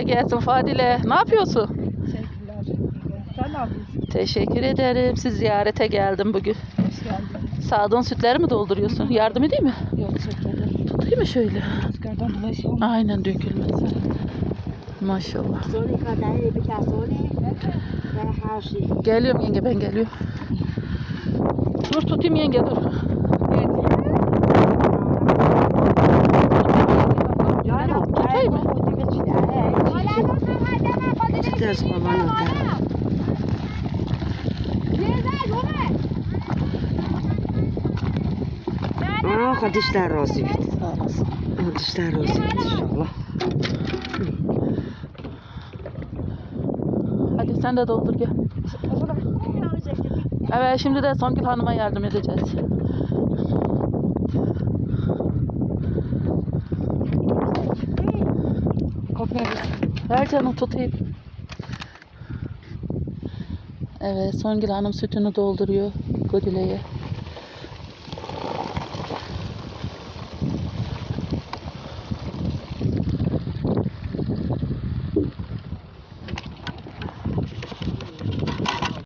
Kolay gelsin Fadile. Ne yapıyorsun? Teşekkürler. Sen ne yapıyorsun? Teşekkür ederim. Siz ziyarete geldim bugün. Hoş geldin. Sağdığın sütleri mi dolduruyorsun? Yardım edeyim mi? Yok çekelim. Tutayım mı şöyle? Rüzgardan dolayı şey. Aynen dökülmez. Maşallah. Sorry kadar bir daha sorry. Ben her şey. Geliyorum yenge ben geliyorum. Dur tutayım yenge dur. Canım, Tutayım mı? Ters babanın da. Aa, hadi işler razı olsun. Sağ olasın. Hadi işler razı olsun inşallah. Hadi sen de doldur gel. Evet şimdi de Songül Hanım'a yardım edeceğiz. Koparız. Ver canım tutayım. Evet Songül Hanım sütünü dolduruyor Godile'ye.